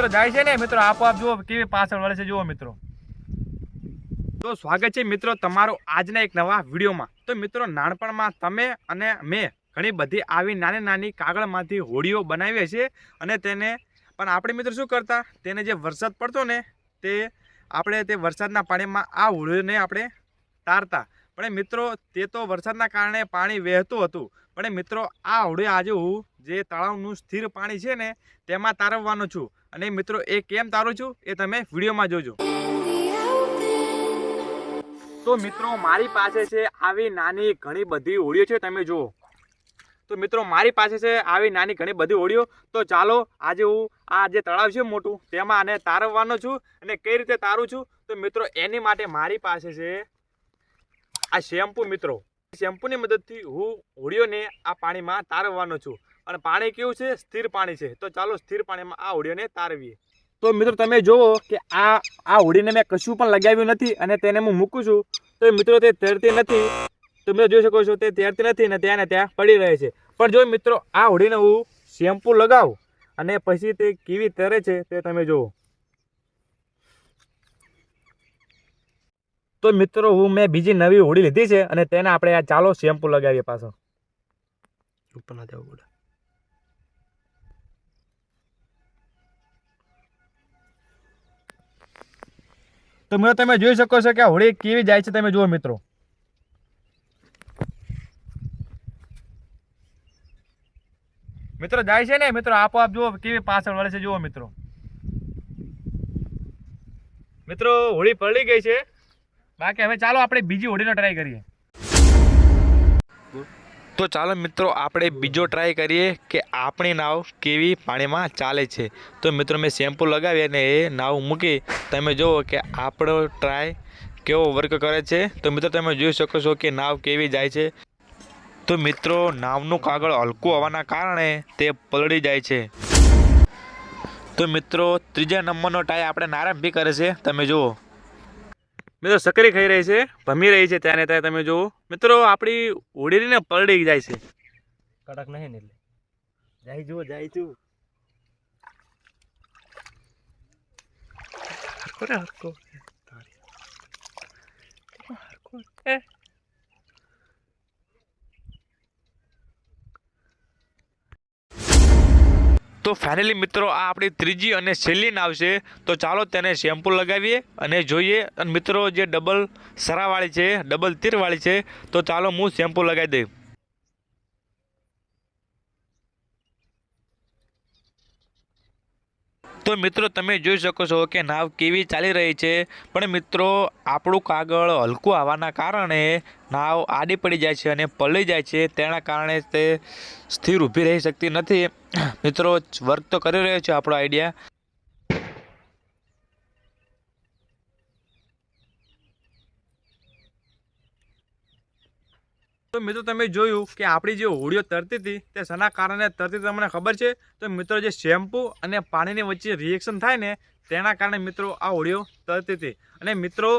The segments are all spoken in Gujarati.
મિત્રો જાય છે ને? મિત્રો, આપોઆપ જુઓ કેવી પાછળ વળે છે. જુઓ મિત્રો. તો સ્વાગત છે મિત્રો તમારું આજના એક નવા વિડીયોમાં. તો મિત્રો, નાનપણમાં તમે અને મેં ઘણી બધી આવી નાની નાની કાગળમાંથી હોડીઓ બનાવીએ છીએ અને તેને પણ આપણે મિત્રો શું કરતા? તેને જે વરસાદ પડતો ને, તે આપણે તે વરસાદના પાણીમાં આ હોળીઓને આપણે તારતા. પણ મિત્રો, તે તો વરસાદના કારણે પાણી વહેતું હતું. પણ મિત્રો, આ હોડી આજે હું જે તળાવનું સ્થિર પાણી છે ને, તેમાં તારવવાનો છું. અને મિત્રો, એ કેમ તારું છું? એ તમે વિડીયોમાં જોજો. તો મિત્રો, મારી પાસે છે આવી નાની ઘણી બધી હોડીઓ છે, તમે જુઓ. તો મિત્રો, મારી પાસે છે આવી નાની ઘણી બધી હોડીઓ તો ચાલો, આજે હું આ જે તળાવ છે મોટું, તેમાં આને તારવવાનો છું અને કઈ રીતે તારું છું? તો મિત્રો, એની માટે મારી પાસે છે આ શેમ્પુ, મિત્રો. શેમ્પૂની મદદથી હું હોડીઓને આ પાણીમાં તારવવાનો છું. અને પાણી કેવું છે? સ્થિર પાણી છે. તો ચાલો સ્થિર પાણીમાં આ હોડીઓને તારવીએ. તો મિત્રો તમે જુઓ કે આ આ હોડીને મેં કશું પણ લગાવ્યું નથી અને તેને હું મૂકું છું. તો મિત્રો તે તરતી નથી. તમે જોઈ શકો છો તે તરતી નથી ને ત્યાં ને ત્યાં પડી રહે છે. પણ જો મિત્રો આ હોડીને હું શેમ્પુ લગાવું અને પછી તે કેવી તરે છે તે તમે જુઓ તો મિત્રો હું મેં બીજી નવી હોડી લીધી છે અને તેને આપણે આ ચાલો શેમ્પુ લગાવીએ પાછો. ઉપર ના જવું પડે. તો મિત્રો તમે જોઈ શકો છો કે આ હોળી કેવી જાય છે તમે જુઓ મિત્રો. મિત્રો જાય છે ને? મિત્રો આપોઆપ જુઓ કેવી પાછળ વળે છે જુઓ મિત્રો. મિત્રો હોળી પલળી ગઈ છે. બાકી હવે ચાલો આપણે બીજી હોળીનો ટ્રાય કરીએ. તો ચાલો મિત્રો, આપણે બીજો ટ્રાય કરીએ કે આપણી નાવ કેવી પાણીમાં ચાલે છે. તો મિત્રો, મેં શેમ્પુ લગાવી અને એ નાવ મૂકી. તમે જુઓ કે આપણો ટ્રાય કેવો વર્ક કરે છે. તો મિત્રો, તમે જોઈ શકો છો કે નાવ કેવી જાય છે. તો મિત્રો, નાવનું કાગળ હલકું હોવાના કારણે તે પલળી જાય છે. તો મિત્રો, ત્રીજા નંબરનો ટ્રાય આપણે નારંભી કરે છે. તમે જુઓ. મિત્રો સકરી ખાઈ રહી છે, ભમી રહી છે ત્યાં ત્યાં તમે જુઓ મિત્રો, આપણી હોડીને પલડી જાય છે કડક નહીં એટલે જાય જુઓ જાય જુઓ અરે હરકો. એ. તો ફાઇનલી મિત્રો, આ આપણી ત્રીજી અને છેલ્લી નાવ છે. તો ચાલો તેને શેમ્પૂ લગાવીએ અને જોઈએ. અને મિત્રો, જે ડબલ સરાવાળી છે ડબલ તીરવાળી છે, તો ચાલો હું શેમ્પુ લગાવી દઉં તો મિત્રો તમે જોઈ શકો છો કે નાવ કેવી ચાલી રહી છે. પણ મિત્રો, આપણું કાગળ હલકું આવવાના કારણે નાવ આડી પડી જાય છે અને પલળી જાય છે. તેના કારણે તે સ્થિર ઊભી રહી શકતી નથી. મિત્રો વર્ક તો કરી રહ્યો છે આપણો આઈડિયા. તો મિત્રો તમે જોયું કે આપણી જે હોળીઓ તરતી હતી તે શેના કારણે તરતી તમને ખબર છે? તો મિત્રો જે શેમ્પુ અને પાણીની વચ્ચે રિએક્શન થાય ને, તેના કારણે મિત્રો આ હોળીઓ તરતી હતી. અને મિત્રો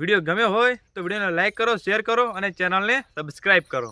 વીડિયો ગમ્યો હોય તો વિડીયોને લાઇક કરો શેર કરો અને ચેનલને સબસ્ક્રાઈબ કરો.